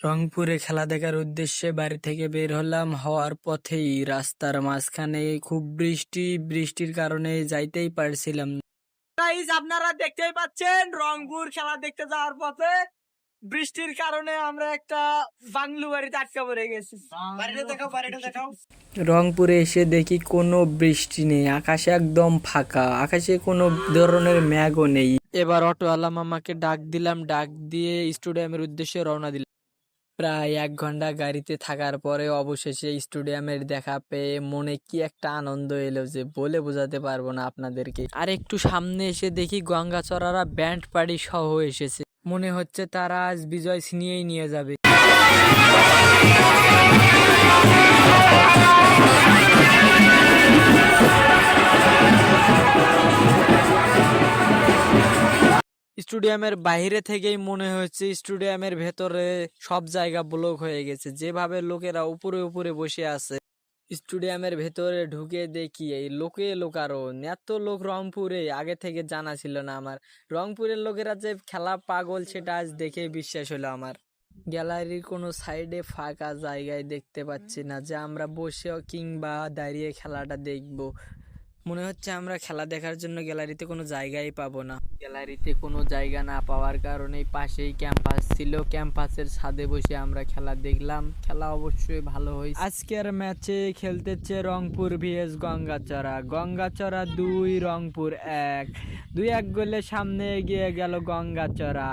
রংপুরে খেলা দেখার উদ্দেশ্যে বাড়ি থেকে বের হলাম। হওয়ার পথেই রাস্তার মাঝখানে খুব বৃষ্টি, বৃষ্টির কারণে যাইতেই পারছিলাম গাইজ আপনারা দেখতেই পাচ্ছেন রংপুর খেলা দেখতে যাওয়ার পথে। বৃষ্টির কারণে আমরা একটা বাংলু বাড়িতে আটকা পড়ে গেছি। রংপুরে এসে দেখি কোনো বৃষ্টি নেই, আকাশে একদম ফাঁকা, আকাশে কোনো ধরনের ম্যাগও নেই। এবার অটোওয়ালা মামাকে ডাক দিলাম, ডাক দিয়ে স্টেডিয়ামের উদ্দেশ্যে রওনা দিলাম। প্রায় এক ঘণ্টা গাড়িতে থাকার পরে অবশেষে স্টেডিয়ামের দেখা পেয়ে মনে কি একটা আনন্দ এলো যে বলে বোঝাতে পারব না আপনাদেরকে। আর একটু সামনে এসে দেখি গঙ্গাচড়ারা ব্যান্ড পার্টি সহ এসেছে। মনে হচ্ছে তারা আজ বিজয় সিনিয়েই নিয়ে যাবে। স্টেডিয়ামের বাইরে থেকেই মনে হচ্ছে স্টেডিয়ামের ভেতরে সব জায়গা ব্লক হয়ে গেছে। যেভাবে লোকেরা উপরে উপরে বসে আছে, স্টেডিয়ামের ভেতরে ঢুকে দেখি এই লোকে লোক আরও। এত লোক রংপুরে, আগে থেকে জানা ছিল না আমার। রংপুরের লোকেরা যে খেলা পাগল সেটা আজ দেখে বিশ্বাস হলো আমার। গ্যালারির কোনো সাইডে ফাঁকা জায়গায় দেখতে পাচ্ছি না যে আমরা বসে কিংবা দাঁড়িয়ে খেলাটা দেখব। মনে হচ্ছে আমরা খেলা দেখার জন্য গ্যালারিতে কোনো জায়গাই পাবো না। গ্যালারিতে কোনো জায়গা না পাওয়ার কারণে পাশেই ক্যাম্পাস ছিল। ক্যাম্পাসের ছাদে বসে আমরা খেলা দেখলাম। খেলা অবশ্যই ভালো হয়েছে। আজকের ম্যাচে খেলতেছে রংপুর ভিএস গঙ্গাচড়া। গঙ্গাচড়া দুই রংপুর এক। দুই এক গোলে সামনে এগিয়ে গেল গঙ্গাচড়া।